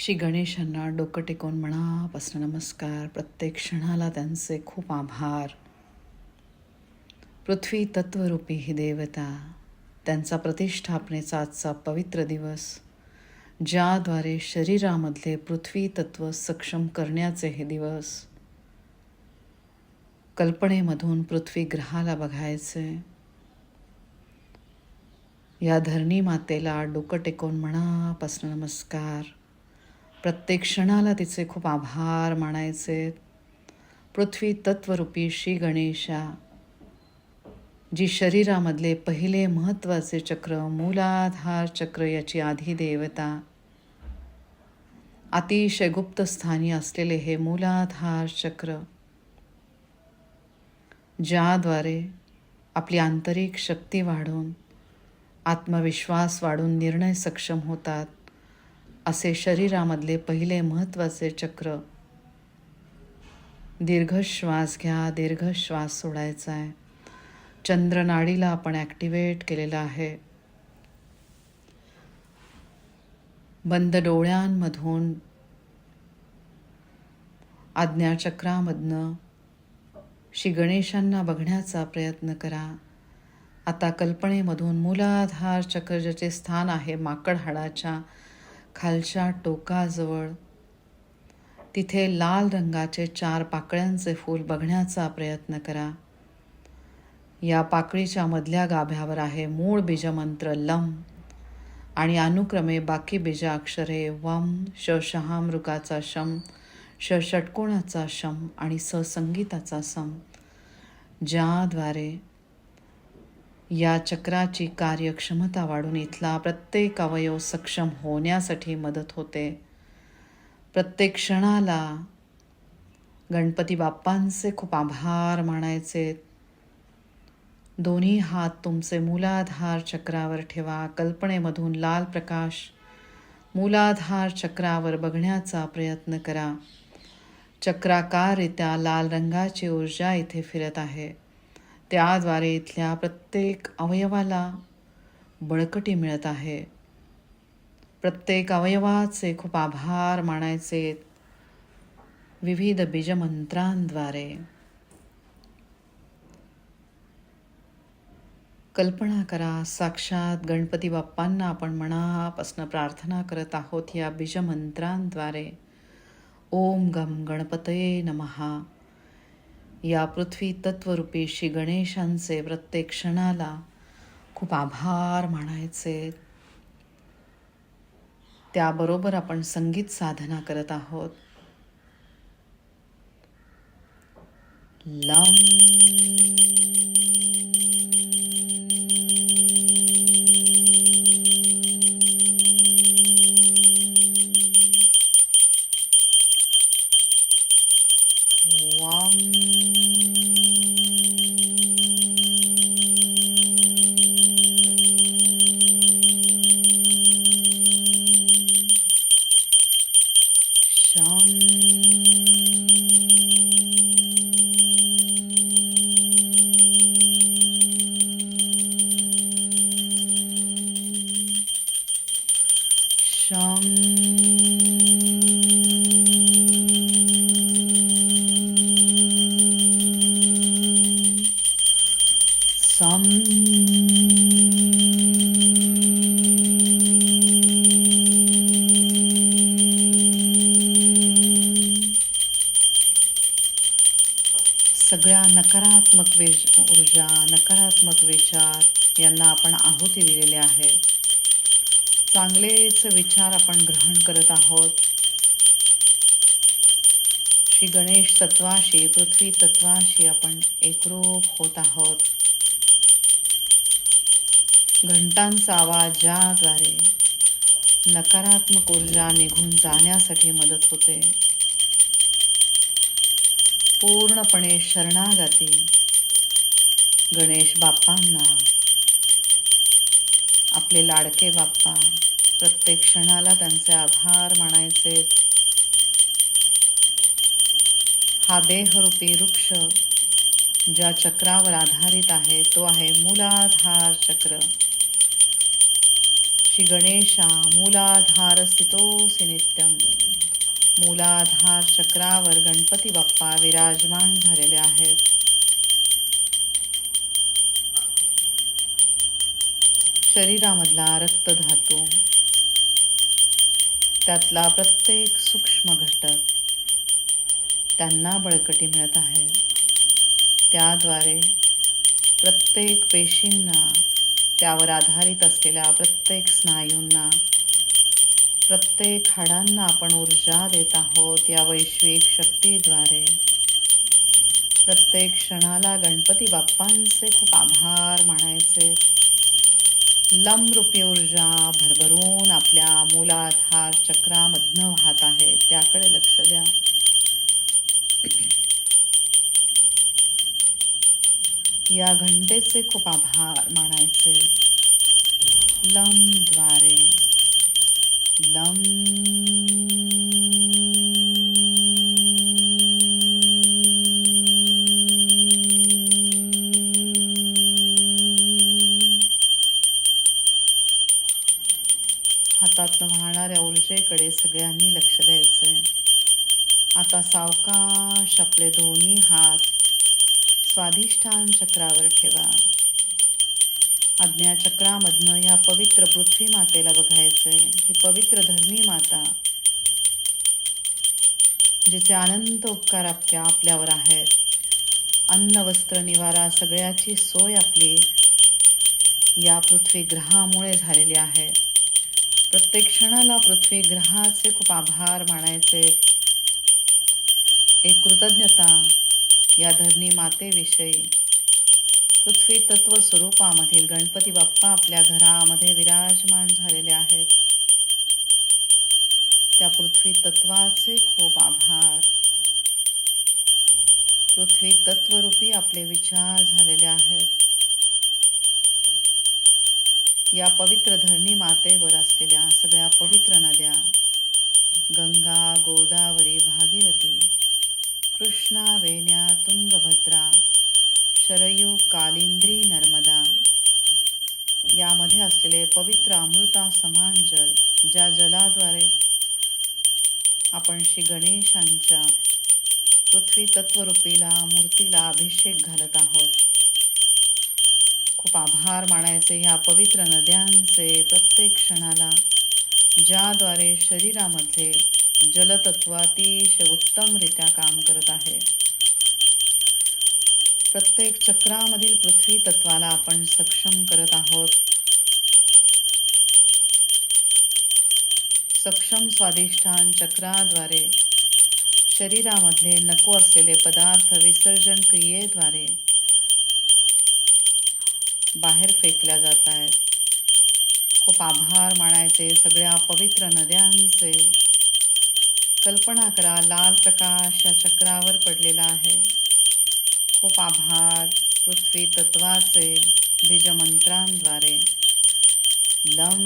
श्री गणेशांना डोकं टेकून मनापासून नमस्कार प्रत्येक क्षणाला त्यांचे खूप आभार. पृथ्वी तत्वरूपी ही देवता त्यांचा प्रतिष्ठापनेचा आजचा पवित्र दिवस ज्याद्वारे शरीरामधले पृथ्वी तत्व सक्षम करण्याचे हे दिवस. कल्पनेमधून पृथ्वी ग्रहाला बघायचे. या धरणी मातेला डोकं टेकून मनापासून नमस्कार प्रत्येक क्षणाला तिचे खूप आभार मानायचे. पृथ्वी तत्वरूपी श्री गणेशा जी शरीरामधले पहिले महत्त्वाचे चक्र मूलाधार चक्र याची आधी देवता. अतिशय गुप्त स्थानी असलेले हे मूलाधार चक्र ज्याद्वारे आपली आंतरिक शक्ती वाढून आत्मविश्वास वाढून निर्णय सक्षम होतात. असे शरीरामधले पहिले महत्त्वाचे चक्र. दीर्घ श्वास घ्या दीर्घ श्वास सोडायचा आहे चंद्रनाडीला आपण ॲक्टिवेट केलेला आहे. बंद डोळ्यांमधून आज्ञाचक्रामधनं श्री गणेशांना बघण्याचा प्रयत्न करा. आता कल्पनेमधून मूलाधार चक्र ज्याचे स्थान आहे माकड हाडाच्या खालच्या टोकाजवळ. तिथे लाल रंगाचे चार पाकळ्यांचे फूल बघण्याचा प्रयत्न करा. या पाकळीच्या मधल्या गाभ्यावर आहे मूळ बीजमंत्र लम. आणि अनुक्रमे बाकी बीजाक्षरे वम श शहा मृगाचा शम श षटकोणाचा शम आणि ससंगीताचा सम ज्याद्वारे या चक्राची कार्यक्षमता वाढून इथला प्रत्येक अवयव सक्षम होण्यासाठी मदत होते. प्रत्येक क्षणाला गणपती बाप्पांचे खूप आभार मानायचे. दोन्ही हात तुमचे मूलाधार चक्रावर ठेवा. कल्पनेमधून लाल प्रकाश मूलाधार चक्रावर बघण्याचा प्रयत्न करा. चक्राकाररित्या लाल रंगाची ऊर्जा इथे फिरत आहे. त्याद्वारे इथल्या प्रत्येक अवयवाला बळकटी मिळत आहे. प्रत्येक अवयवाचे खूप आभार मानायचे विविध बीजमंत्रांद्वारे. कल्पना करा साक्षात गणपती बाप्पांना आपण मनापासून प्रार्थना करत आहोत या बीजमंत्रांद्वारे. ओम गम गणपतये नमहा या पृथ्वी तत्वरूपी गणेशांचे प्रत्येक क्षणाला खूप आभार म्हणायचे त्याबरोबर आपण संगीत साधना करत आहोत. लम सम सगळ्या नकारात्मक ऊर्जा नकारात्मक विचार यांना आपण आहुती दिलेले आहे. चांगलेच विचार आपण ग्रहण करत आहोत. श्री गणेश तत्वाशी पृथ्वी तत्वाशी आपण एकरूप होत आहोत. घंटांचा आवाज ज्याद्वारे नकारात्मक ऊर्जा निघून जाण्यासाठी मदत होते. पूर्णपणे शरणागती गणेश बाप्पांना आपले लाडके बाप्पा. प्रत्येक क्षणाला त्यांचे आभार मानायचे. हा देहरूपी वृक्ष ज्या चक्रावर आधारित आहे तो आहे मूलाधार चक्र. श्री गणेशा मूलाधार स्थितोसी नित्यम. मूलाधार चक्रावर गणपती बाप्पा विराजमान झालेले आहेत. शरीरामधला रक्तधातू त्यातला प्रत्येक सूक्ष्म घटक त्यांना बळकटी मिळत आहे. त्याद्वारे प्रत्येक पेशींना त्यावर आधारित असलेल्या प्रत्येक स्नायूंना प्रत्येक हाडांना आपण ऊर्जा देत आहोत या वैश्विक शक्तीद्वारे. प्रत्येक क्षणाला गणपती बाप्पांचे खूप आभार मानायचे. लंबरूपी ऊर्जा भरभरून आपल्या मूलाधार चक्रामधनं वाहत आहे. त्याकडे लक्ष द्या. या घंटेचे खूप आभार मानायचे. लमद्वारे लम. हातात वाहणाऱ्या ऊर्जेकडे सगळ्यांनी लक्ष द्यायचं आहे आता सावकाश आपले दोन्ही हात स्वाधिष्ठान चक्रावर ठेवा. आज्ञाचक्रामधनं ह्या पवित्र पृथ्वी मातेला बघायचंय. ही पवित्र धर्मी माता जिचे अनंत उपकार आपल्या आपल्यावर आहेत. अन्न वस्त्र निवारा सगळ्याची सोय आपली या पृथ्वी ग्रहामुळे झालेली आहे. प्रत्येक क्षणाला पृथ्वी ग्रहाचे खूप आभार मानायचे. एक कृतज्ञता या धरणी मातेविषयी. पृथ्वी तत्व स्वरूपामधील गणपती बाप्पा आपल्या घरामध्ये विराजमान झालेले आहेत. त्या पृथ्वी तत्वाचे खूप आभार. पृथ्वी तत्वरूपी आपले विचार झालेले आहेत. या पवित्र धरणी मातेवर असलेल्या सगळ्या पवित्र नद्या गंगा गोदावरी भागीरथी कृष्णा वेण्या तुंगभद्रा शरयू कालिंद्री नर्मदा यामध्ये असलेले पवित्र अमृता समान जल ज्या जलाद्वारे आपण श्री गणेशांच्या पृथ्वी तत्वरूपीला मूर्तीला अभिषेक घालत आहोत. खूप आभार मानायचे ह्या पवित्र नद्यांचे प्रत्येक क्षणाला ज्याद्वारे शरीरामध्ये जलतत्व अतिशय उत्तमरित्या काम करत आहे. प्रत्येक चक्रामधील पृथ्वी तत्वाला आपण सक्षम करत आहोत. सक्षम स्वादिष्ठान चक्राद्वारे शरीरामधले नको असलेले पदार्थ विसर्जन क्रियेद्वारे बाहेर फेकल्या जात आहेत. खूप आभार मानायचे सगळ्या पवित्र नद्यांचे. कल्पना करा लाल प्रकाश या चक्रावर पडलेला आहे. खूप आभार पृथ्वी तत्वाचे बीजमंत्रांद्वारे. लम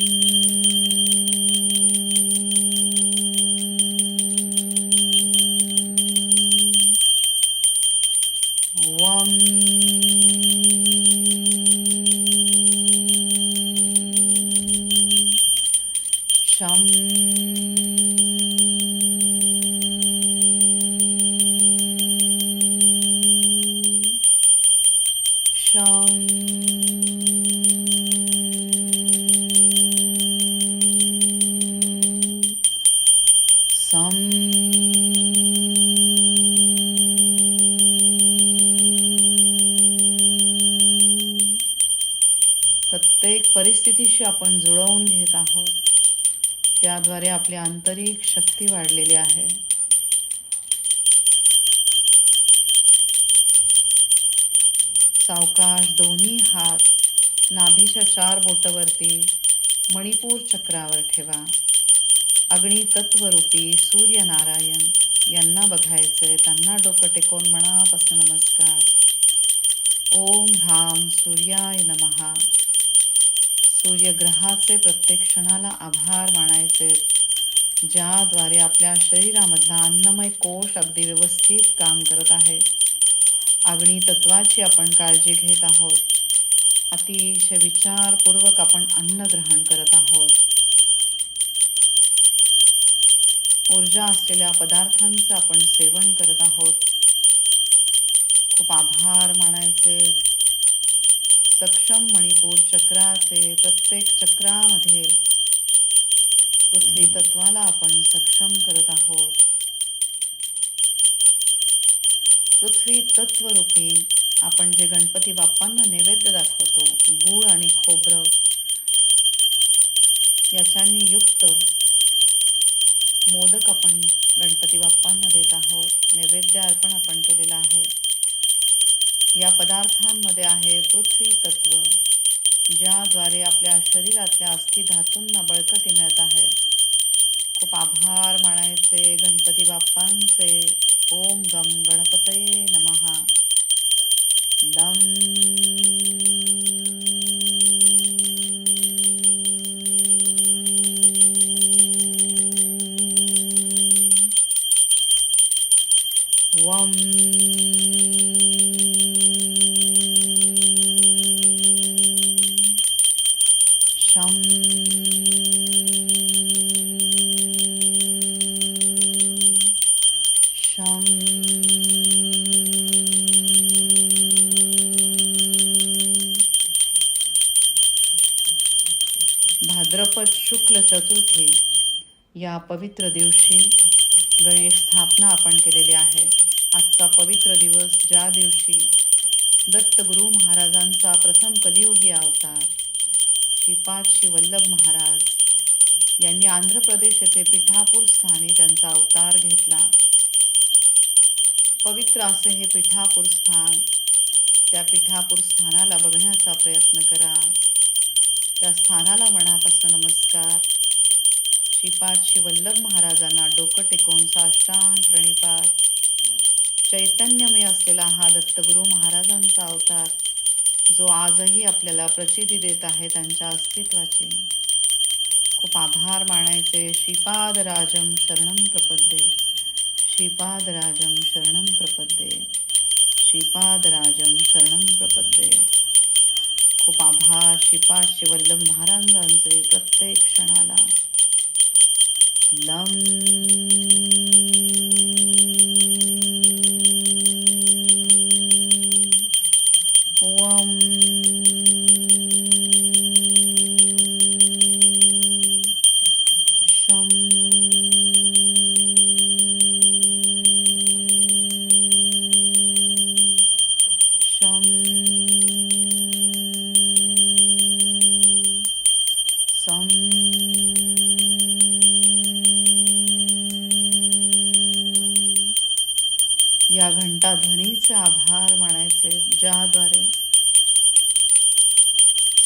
परिस्थितीशी आपण जुळवून घेत आहोत. त्याद्वारे आपली आंतरिक शक्ती वाढलेली आहे. सावकाश दोन्ही हात नाभीच्या चार बोटवरती मणिपूर चक्रावर ठेवा. अग्नी तत्वरूपी सूर्यनारायण यांना बघायचंय. त्यांना डोकं टेकवून मनापासून नमस्कार. ओम ह्राम सूर्याय नमहा सूर्यग्रहाचे प्रत्येक क्षणाला आभार मानायचे ज्याद्वारे आपल्या शरीरामधला अन्नमय कोश अगदी व्यवस्थित काम करत आहे. अग्नी तत्वाची आपण काळजी घेत आहोत. अतिशय विचारपूर्वक आपण अन्न ग्रहण करत आहोत. ऊर्जा असलेल्या पदार्थांचं आपण सेवन करत आहोत. खूप आभार मानायचे सक्षम मणिपूर चक्राचे प्रत्येक चक्रामध्ये पृथ्वी तत्वाला आपण सक्षम करत आहोत. पृथ्वी तत्वरूपी आपण जे गणपती बाप्पांना नैवेद्य दाखवतो गूळ आणि खोबरं याच्यानी युक्त मोदक आपण गणपती बाप्पांना देत आहोत. नैवेद्य अर्पण आपण केलेलं आहे. या पदार्थांमध्ये आहे पृथ्वी तत्व ज्याद्वारे आपल्या शरीरातल्या अस्थि धातूंना बळकटी मिळत आहे. खूप आभार मानायचे गणपती बाप्पांचे. ओम गम गणपतये नमहा लं वम. शुक्ल चतुर्थी या पवित्र दिवशी गणेश स्थापना आपण केलेली आहे. आजचा पवित्र दिवस ज्या दिवशी दत्तगुरु महाराजांचा प्रथम कलियुगी अवतार श्रीपाद श्री वल्लभ महाराज यांनी आंध्र प्रदेश येथे पिठापूर स्थानी त्यांचा अवतार घेतला. पवित्र असे हे पिठापूर स्थान त्या पिठापूर स्थानाला बघण्याचा प्रयत्न करा. त्या स्थानाला मनापासून नमस्कार. श्रीपाद श्री वल्लभ महाराजांना डोकं टेकवून साष्टांग प्रणिपात चैतन्यमय असलेला हा दत्तगुरु महाराजांचा अवतार जो आजही आपल्याला प्रचिती देत आहे त्यांच्या अस्तित्वाचे. खूप आभार मानायचे श्रीपाद राजम शरणम प्रपद्ये. श्रीपादराजम शरणम प्रपद्ये. श्रीपादराजम शरणम प्रपद्ये. खूप आभार श्रीपाद शिवल्लभ महाराजांचे प्रत्येक क्षणाला. लम. वम.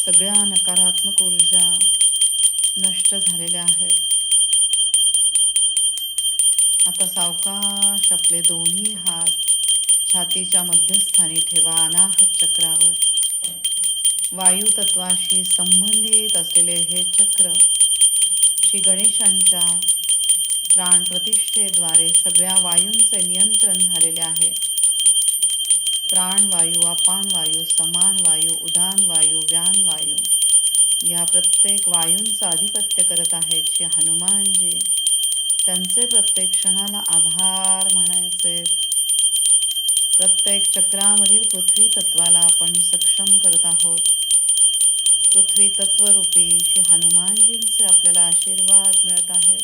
सगळ्या नकारात्मक ऊर्जा नष्ट झालेल्या आहेत. आता सावकाश आपले दोन्ही हात छातीच्या मध्यस्थानी ठेवा. अनाहत चक्रावर. वायू तत्वाशी संबंधित असलेले हे चक्र श्री गणेशांच्या प्राण प्रतिष्ठेद्वारे सगळ्या वायूंचे नियंत्रण झालेले आहे. प्राणवायू अपानवायू वायू समान वायू उदान वायू या प्रत्येक वायूंचं आधिपत्य करत आहेत श्री हनुमानजी. त्यांचे प्रत्येक क्षणाला आभार म्हणायचे प्रत्येक चक्रामधील पृथ्वी तत्वाला आपण सक्षम करत आहोत. पृथ्वी तत्वरूपी श्री हनुमानजींचे आपल्याला आशीर्वाद मिळत आहेत.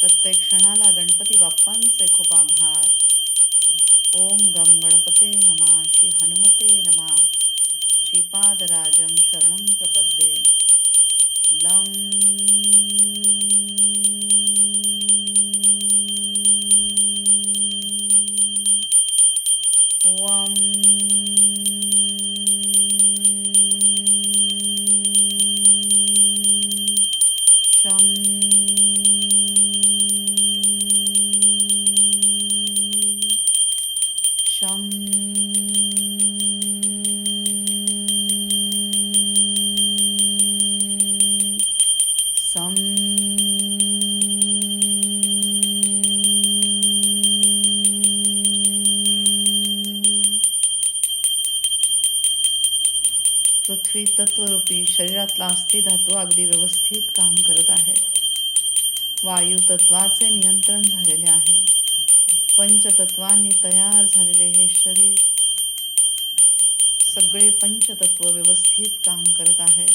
प्रत्येक क्षणाला गणपती बाप्पांचे खूप आभार. ओम गम गणपते नमा श्री हनुमते नमा श्रीपादराजं शरणं प्रपद्ये। लं वं शं पृथ्वी धातू अगदी व्यवस्थित काम करत आहे. वायू तत्वाचे नियंत्रण झालेले आहे. पंचतत्वांनी तयार झालेले हे शरीर सगळे पंचतत्व व्यवस्थित काम करत आहे.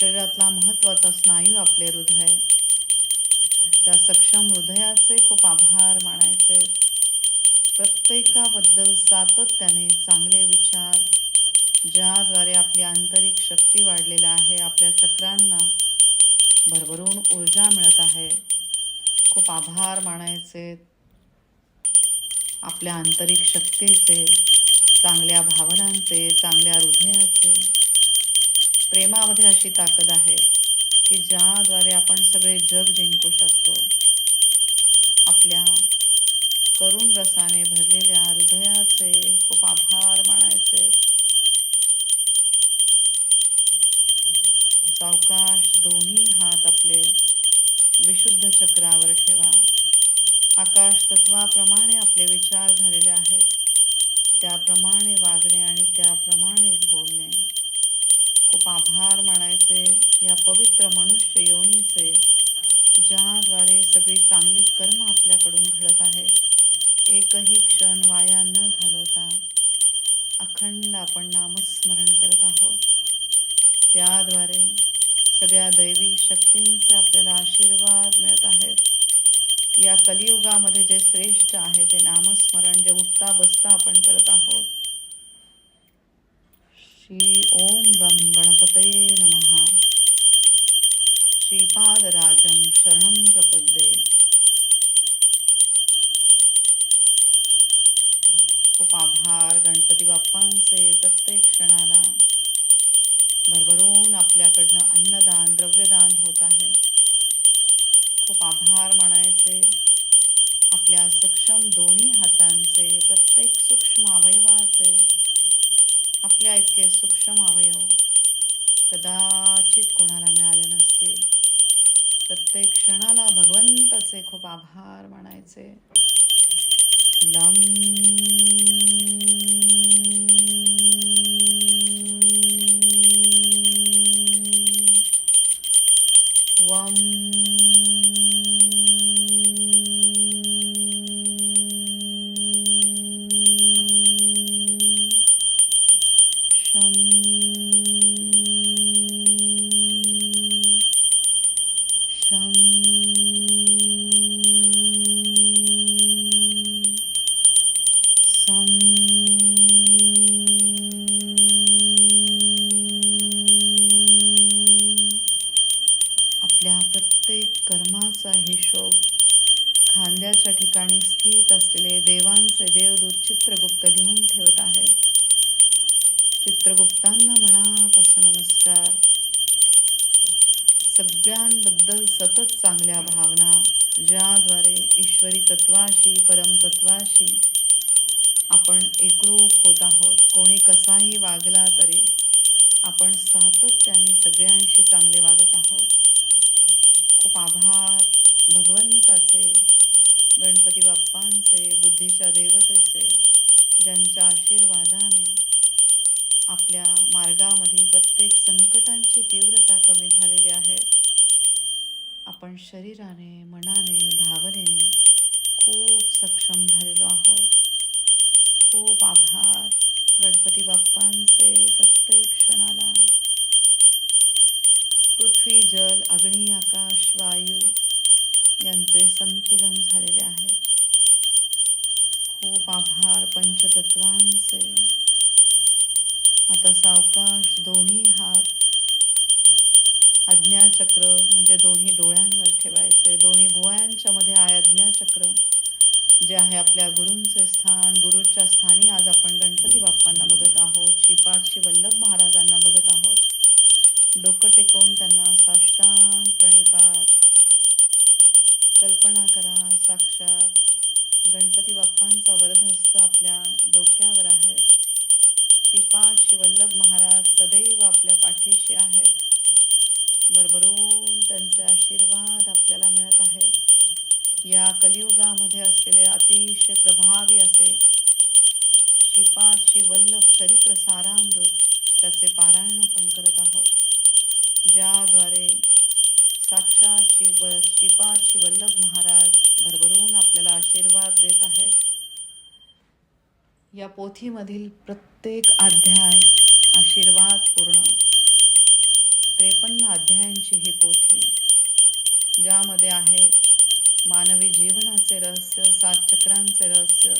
शरीरातला महत्त्वाचा स्नायू आपले हृदय. त्या सक्षम हृदयाचे खूप आभार मानायचे. प्रत्येकाबद्दल सातत्याने चांगले विचार ज्याद्वारे आपली आंतरिक शक्ती वाढलेली आहे आपल्या चक्रांना भरभरून ऊर्जा मिळत आहे. खूप आभार मानायचे. आपल्या आंतरिक शक्तीचे चांगल्या भावनांचे चांगल्या हृदयाचे. प्रेमामध्ये अशी ताकद आहे की ज्याद्वारे आपण सगळे जग जिंकू शकतो. आपल्या करुण रसाने भरलेल्या हृदयाचे खूप आभार मानायचे. सावकाश दोन्ही हात आपले विशुद्ध चक्रावर ठेवा. आकाश तत्वाप्रमाणे आपले विचार झालेले आहेत. त्याप्रमाणे वागणे आणि त्याप्रमाणेच बोलणे. खूप आभार मानायचे या पवित्र मनुष्य योनीचे ज्याद्वारे सगळी चांगली कर्म आपल्याकडून घडत आहे. एकही क्षण वाया न घालवता अखंड आपण नामस्मरण करत आहोत. त्याद्वारे सगळ्या दैवी शक्तींचे आपल्याला आशीर्वाद मिळत आहेत. या कलियुगामध्ये जे श्रेष्ठ आहे, ते नामस्मरण, जे उठता बसता आपण करत आहोत. श्री ओम गम गणपतये नमः. श्रीपादराजं शरणं प्रपद्ये. खूप आभार गणपती बाप्पांचे प्रत्येक क्षणाला. भरभरून आपल्याकडनं अन्नदान द्रव्यदान होत आहे. खूप आभार मानायचे. आपल्या सक्षम दोन्ही हातांचे प्रत्येक सूक्ष्म अवयवाचे. आपल्या इतके सूक्ष्म अवयव कदाचित कोणाला मिळाले नसतील. प्रत्येक क्षणाला भगवंताचे खूप आभार मानायचे. लम. वम शम लिहित असलेले देवांचे देवदूत चित्रगुप्त लिहून ठेवत आहे. चित्रगुप्तांना मनापासून नमस्कार. सगळ्यांबद्दल सतत चांगल्या भावना ज्याद्वारे ईश्वरी तत्वाशी परमतत्वाशी आपण एकरूप होत आहोत. कोणी कसाही वागला तरी आपण सातत्याने सगळ्यांशी चांगले वागत आहोत. खूप आभार भगवंताचे. गणपती बाप्पांचे बुद्धीच्या देवतेचे ज्यांच्या आशीर्वादाने आपल्या मार्गामधील प्रत्येक संकटांची तीव्रता कमी झालेली आहे. आपण शरीराने मनाने भावनेने खूप सक्षम झालेलो आहोत. खूप आभार गणपती बाप्पांचे प्रत्येक क्षणाला. पृथ्वी जल अग्नी आकाश वायू यांचे संतुलन झालेले आहे. खूप आभार पंचतत्वांचे. आता सावकाश दोन्ही हात आज्ञाचक्र म्हणजे दोन्ही डोळ्यांवर ठेवायचे. दोन्ही भुवयांच्या मध्ये आहे आज्ञाचक्र जे आहे आपल्या गुरूंचे स्थान. गुरुच्या स्थानी आज आपण गणपती बाप्पांना बघत आहोत. श्रीपाद श्री वल्लभ महाराजांना बघत आहोत. डोकं टेकवून त्यांना साष्टांग प्रणिपात. कल्पना करा साक्षात. गणपती बाप्पांचा वरदहस्त आपल्या डोक्यावर आहे. श्रीपाद शिवल्लभ महाराज सदैव आपल्या पाठीशी आहेत. भरभरून त्यांचे आशीर्वाद आपल्याला मिळत आहे. या कलियुगामध्ये असलेले अतिशय प्रभावी असे श्रीपाद श्री वल्लभ चरित्र सारामृत त्याचे पारायण आपण करत आहोत. ज्याद्वारे साक्षात शिव श्रीपाद शिवल्लभ महाराज भरभरून आपल्याला आशीर्वाद देत आहेत. या पोथीमधील प्रत्येक अध्याय आशीर्वाद पूर्ण त्रेपन्न अध्यायांची ही पोथी ज्यामध्ये आहे मानवी जीवनाचे रहस्य सात चक्रांचे रहस्य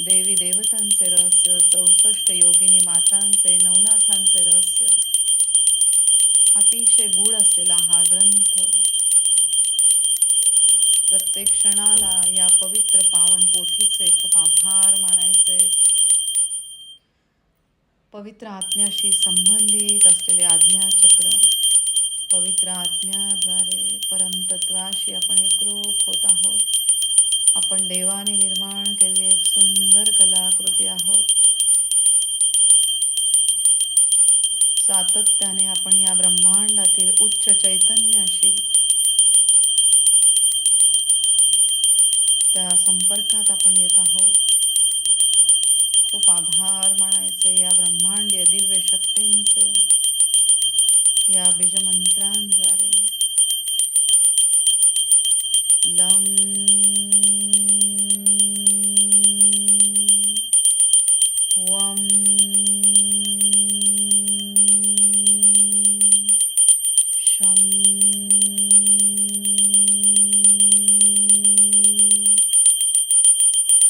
देवी देवतांचे रहस्य चौसष्ट योगिनी मातांचे नवनाथांचे रहस्य. अतिशय गूढ असलेला हा ग्रंथ. प्रत्येक क्षणाला या पवित्र पावन पोथीचे खूप आभार मानायचे. पवित्र आत्म्याशी संबंधित असलेले आज्ञाचक्र पवित्र आत्म्याद्वारे परमतत्वाशी आपण एकरूप होत आहोत. आपण देवाने निर्माण केलेली एक सुंदर कलाकृती आहोत. सातत्याने आपण या ब्रह्मांडातील उच्च चैतन्याशी त्या संपर्कात आपण येत आहोत. खूप आभार मानायचे या ब्रह्मांडीय दिव्य शक्तींचे या बीजमंत्रांद्वारे. लम वम शम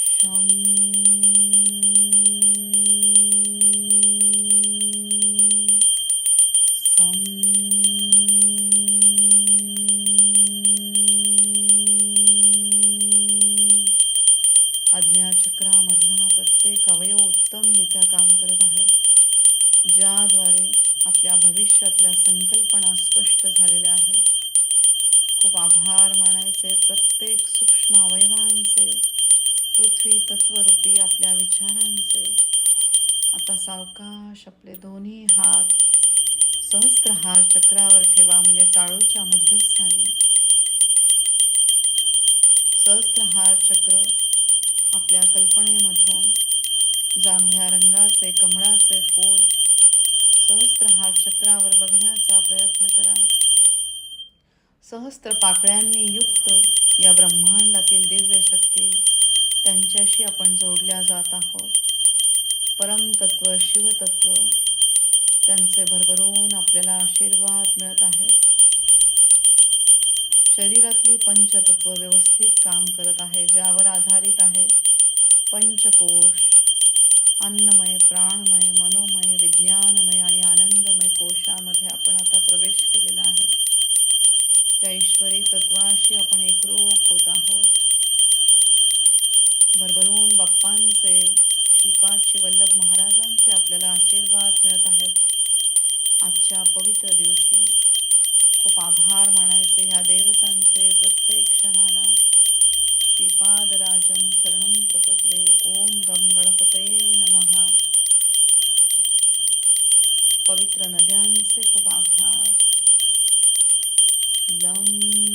शम खूप आभार मानायचे. प्रत्येक सूक्ष्म अवयवांचे पृथ्वी तत्वरूपी आपल्या विचारांचे. आता सावकाश आपले दोन्ही हात सहस्त्रहार चक्रावर ठेवा म्हणजे टाळूच्या मध्यस्थानी. सहस्त्रहार चक्र आपल्या कल्पनेमधून जांभळ्या रंगाचे कमळाचे फूल सहस्त्रहार चक्रावर बघण्याचा प्रयत्न करा. सहस्त्र पाकळ्यांनी युक्त या ब्रह्मांडातील दिव्य शक्ती त्यांच्याशी आपण जोडल्या जात आहोत. परमतत्व शिवतत्व त्यांचे भरभरून आपल्याला आशीर्वाद मिळत आहेत. शरीरातली पंचतत्व व्यवस्थित काम करत आहे ज्यावर आधारित आहे पंचकोश अन्नमय प्राणमय मनोमय विज्ञानमय आणि आनंदमय कोशामध्ये आपण आता प्रवेश केलेला आहे. त्या ईश्वरी तत्वाशी आपण एकरूप होत आहोत. भरभरून बाप्पांचे श्रीपाद शिवल्लभ महाराजांचे आपल्याला आशीर्वाद मिळत आहेत. आजच्या पवित्र दिवशी खूप आभार मानायचे ह्या देवतांचे प्रत्येक क्षणाला. श्रीपादराजं शरणं प्रपद्ये ओम गम गणपते नमः. पवित्र नद्यांचे खूप आभार. लम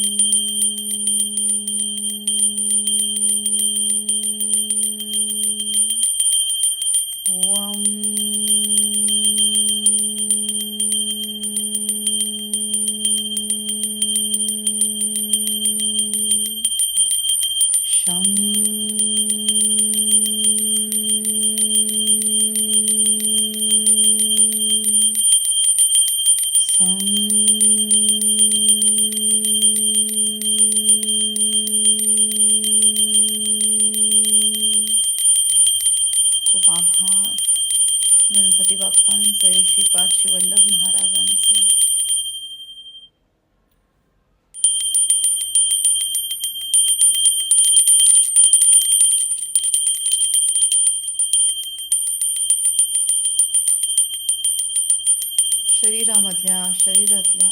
शरीरामधल्या शरीरातल्या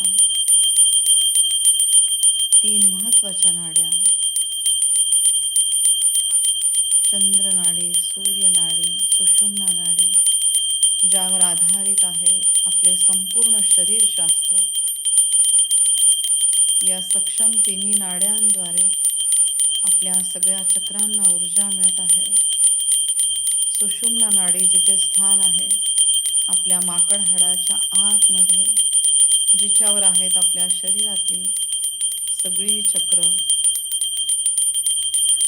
तीन महत्त्वाच्या नाड्या. चंद्रनाडी सूर्यनाडी सुषुम्ना नाडी ज्यावर आधारित आहे आपले संपूर्ण शरीरशास्त्र. या सक्षम तिन्ही नाड्यांद्वारे आपल्या सगळ्या चक्रांना ऊर्जा मिळत आहे. सुषुम्ना नाडी जिचे स्थान आहे आपल्या माकड हाडाच्या आतमध्ये जिच्यावर आहेत आपल्या शरीरातली सगळी चक्र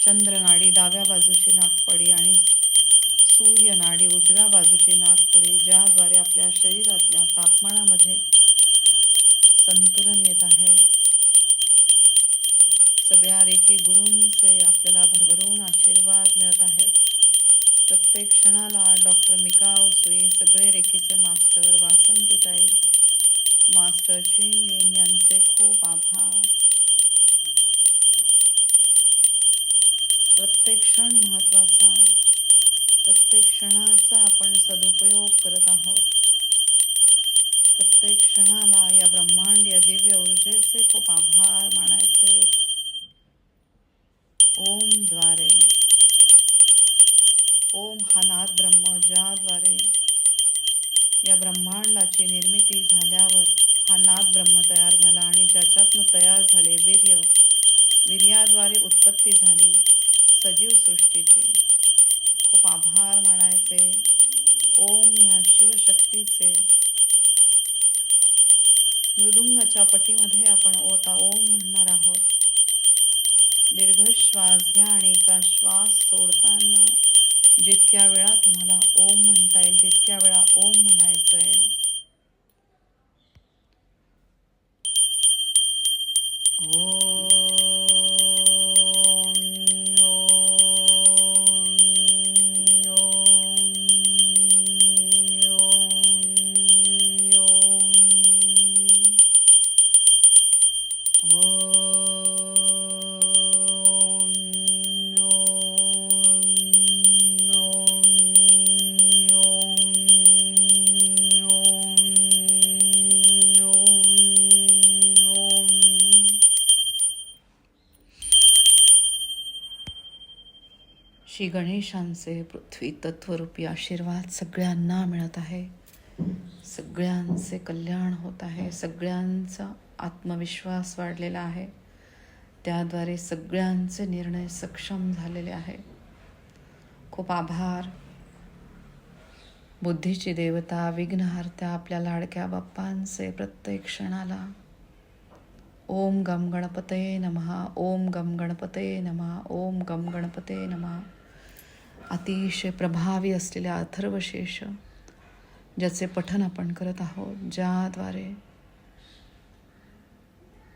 चंद्रनाडी डाव्या बाजूची नागपडी आणि सूर्यनाडी उजव्या बाजूची नागपुडी ज्याद्वारे आपल्या शरीरातल्या तापमानामध्ये संतुलन येत आहे. सगळ्या रेखी गुरूंचे आपल्याला भरभरून आशीर्वाद प्रत्येक क्षणाला डॉक्टर मिकाव सुई सगळे रेखीचे मास्टर वासंतीताई मास्टर शिंगेन यांचे खूप आभार. प्रत्येक क्षण महत्त्वाचा प्रत्येक क्षणाचा आपण सदुपयोग करत आहोत. प्रत्येक क्षणाला या ब्रह्मांडीय दिव्य ऊर्जेचे खूप आभार मानायचे. ओमद्वारे. ओम हा नाद ब्रह्म ज्याद्वारे या ब्रह्मांडाची निर्मिती झाल्यावर हा नाद ब्रह्म तयार झाला आणि ज्याच्यातनं तयार झाले वीर्य वीर्याद्वारे उत्पत्ती झाली सजीव सृष्टीची. खूप आभार मानायचे. ओम ह्या शिवशक्तीचे. मृदुंगाच्या पटीमध्ये आपण ओता ओम म्हणणार आहोत. दीर्घ श्वास घ्या आणि एका श्वास सोडताना जितक्या वेळा तुम्हाला ओम म्हणता येईल तितक्या वेळा ओम म्हणायचं आहे श्री गणेशांचे पृथ्वी तत्वरूपी आशीर्वाद सगळ्यांना मिळत आहे. सगळ्यांचे कल्याण होत आहे. सगळ्यांचा आत्मविश्वास वाढलेला आहे. त्याद्वारे सगळ्यांचे निर्णय सक्षम झालेले आहे. खूप आभार. बुद्धीची देवता विघ्नहर्त्या आपल्या लाडक्या बाप्पांचे प्रत्येक क्षणाला. ओम गम गणपते नमहा ओम गम गणपते नमः. ओम गम गणपते नमः. अतिशय प्रभावी असलेल्या अथर्वशेष ज्याचे पठन आपण करत आहोत ज्याद्वारे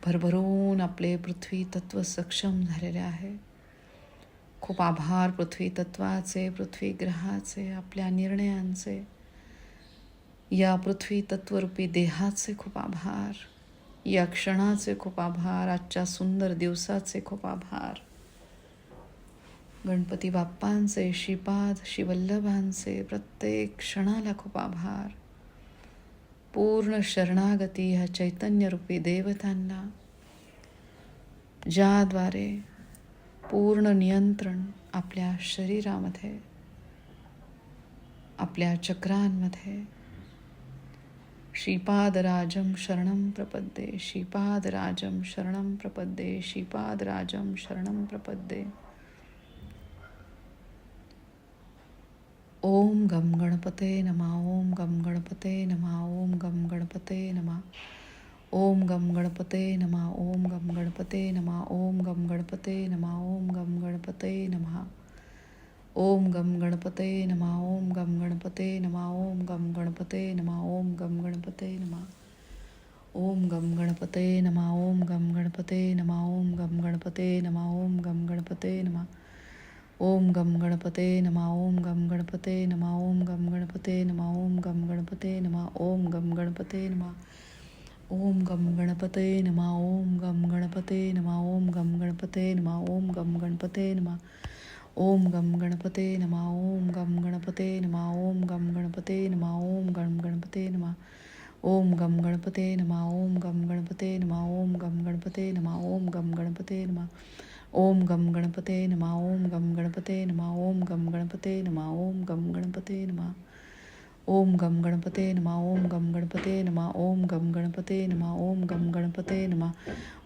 भरभरून आपले पृथ्वी तत्व सक्षम झालेले आहे. खूप आभार पृथ्वी तत्वाचे पृथ्वी ग्रहाचे आपल्या निर्णयांचे. या पृथ्वी तत्वरूपी देहाचे खूप आभार. या क्षणाचे खूप आभार. आजच्या सुंदर दिवसाचे खूप आभार. गणपती बाप्पांचे, श्रीपाद शिवल्लभांचे प्रत्येक क्षणाला खूप आभार. पूर्ण शरणागती ह्या चैतन्यरूपी देवतांना, ज्याद्वारे पूर्ण नियंत्रण आपल्या शरीरामध्ये, आपल्या चक्रांमध्ये श्रीपादराजम शरणं प्रपद्ये श्रीपादराजम शरणं प्रपद्ये श्रीपादराजम शरणं प्रपद्ये. ओम गम गणपते नमा ओम गम गणपते नमा ओम गम गणपते नमा ओम गम गणपते नमा ओम गम गणपते नमा ओम गम गणपते नमा ओम गम गणपते नमा ओम गम गणपते नमा ओम गम गणपते नमा ओम गम गणपते नमा ओम गम गणपते नमा ओम गम गणपते नमा ओम गम गणपते नमा ओम गम गणपते नमा ओम गम गणपते नमा ओम गम गणपते नमा ओम गम गणपते नमा ओम गम गणपते नमा ओम गम गणपते नमा ओम गम गणपते नमा ओम गम गणपते नमा ओम गम गणपते नमा ओम गम गणपते नमा ओम गम गणपते नमा ओम गम गणपते नमा ओम गम गणपते नमा ओम गम गणपते नमा ओम गम गणपते नमा ओम गम गणपते नमा ओम गम गणपते नमा ओम गम गणपते नमा ओम गम गणपते नमा ओम गम गणपते नमा ओम गम गणपते नमा ओम गम गणपते नमा ओम गम गणपते नमा ओम गम गणपते नमा ओम गम गणपते नमा ओम गम गणपते नमा ओम गम गणपते नमा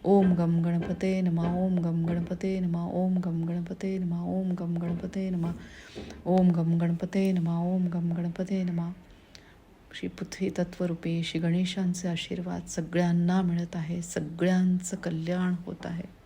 ओम गम गणपते नमा ओम गम गणपते नमा ओम गम गणपते नमा ओम गम गणपते नमा ओम गम गणपते नमा ओम गम गणपते नमा श्री पृथ्वी तत्वरूपी श्री गणेशांचे आशीर्वाद सगळ्यांना मिळत आहे सगळ्यांचं कल्याण होत आहे